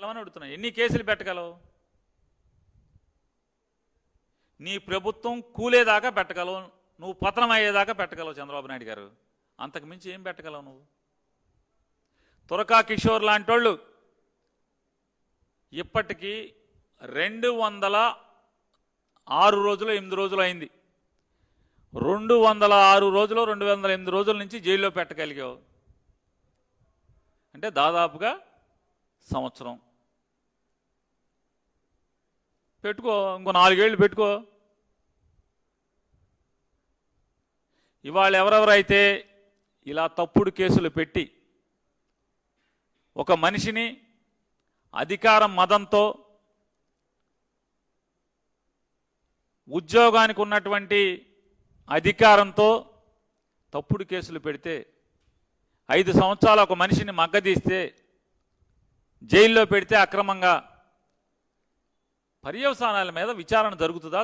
పెట్టగలవని అడుగుతున్నా ఎన్ని కేసులు పెట్టగలవు? నీ ప్రభుత్వం కూలేదాకా పెట్టగలవు నువ్వు పతనం అయ్యేదాకా పెట్టగలవు చంద్రబాబు నాయుడు గారు. అంతకు మించి ఏం పెట్టగలవు నువ్వు? తురకా కిషోర్ లాంటి వాళ్ళు ఇప్పటికీ రెండు వందల ఆరు రోజులు ఎనిమిది రోజులు అయింది. రెండు వందల ఆరు రోజులు రెండు వందల ఎనిమిది రోజుల నుంచి జైల్లో పెట్టగలిగావు. అంటే దాదాపుగా సంవత్సరం. పెట్టుకో ఇంకో నాలుగేళ్ళు పెట్టుకో. ఇవాళ ఎవరెవరైతే ఇలా తప్పుడు కేసులు పెట్టి ఒక మనిషిని అధికారం మదంతో ఉద్యోగానికి ఉన్నటువంటి అధికారంతో తప్పుడు కేసులు పెడితే ఐదు సంవత్సరాలు ఒక మనిషిని మగ్గదీస్తే జైల్లో పెడితే అక్రమంగా పర్యవసానాల మీద విచారణ జరుగుతుందా?